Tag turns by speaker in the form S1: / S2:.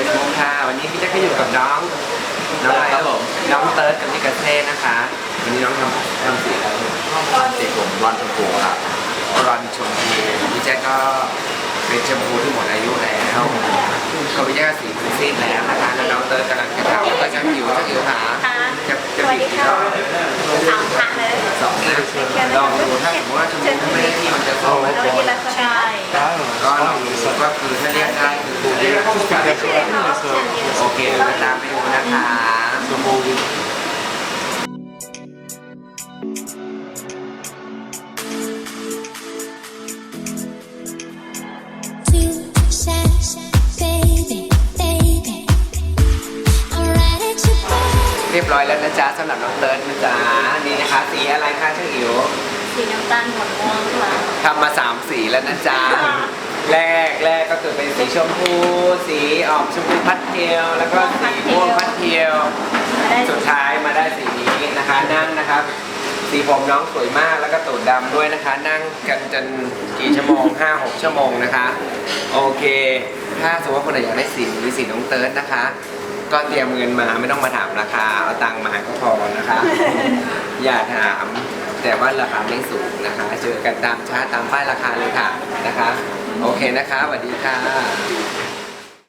S1: เฟซบุ๊กค่ะวันนี้พี่แจ๊คก็อยู่กับน้องน้องอะไรครับผมน้องเติร์ดกับนิกาเซ่นะคะ วันนี้น้องทำทำสีอะไร
S2: สีผมรอนชมพูครับ
S1: รอนชมพูพี่แจ๊คก็เป็นชมพูที่หมดอายุแล้วก็พี่แจ๊คก็สีคุณซีดแล้วนะคะแล้วน้องเติร์ดกำลังจะทำแล้วก็จะอยู่จะอยู่หา
S3: ค่ะ
S1: จะ
S3: ส
S1: จะ
S3: วัส
S1: บี
S3: ดี
S1: บกี่
S3: ค่ะ
S1: รอบ
S3: สามพันเลย
S1: สองนะลองดูถ้าสมมติว่าชมพูไม่ได้ที่มันจะโต
S3: เรากินแล้วใช่
S1: ก็ลองดูก็คือถ้าเรียก ได้คือเรียกโอเคเดี๋ยวจะตามไปดูนะคะ
S4: Too sad, baby, baby. I'm ready to party.
S1: เรียบร้อยแล้วนะจ๊ะสำหรับน้องเติร์ดนะจ๊ะนี่นะคะสีอะไรคะช่างอิ๋ว
S3: สีน้ำตาลหมดม่วงค่ะ
S1: ทำมาสามสีแล้วนะจ๊ะแรกแรกก็คือเป็นสี ชมพู สีออกชมพูพัดเทลแล้วก็สีม่วงพัดเทล
S3: มาได้
S1: สุดท้ายมาได้สีนี้นะคะนั่งนะครับ สีผมน้องสวยมากแล้วก็ตูดดำด้วยนะคะ นั่งกันจนกี่ชั่วโมง 5 6 ชั่วโมงนะคะ โอเค ถ้าสมมติว่าคนไหนอยากได้สีหรือสีน้องเติร์ดนะคะ ก็เตรียมเงินมาไม่ต้องมาถามราคาเอาตังค์มาก็พอนะคะ อย่าถามแต่ว่าราคาไม่สูงนะคะ เจอกันตามชาร์ตตามป้ายราคาเลยค่ะนะคะโอ เคนะคะสวัสดีค่ะ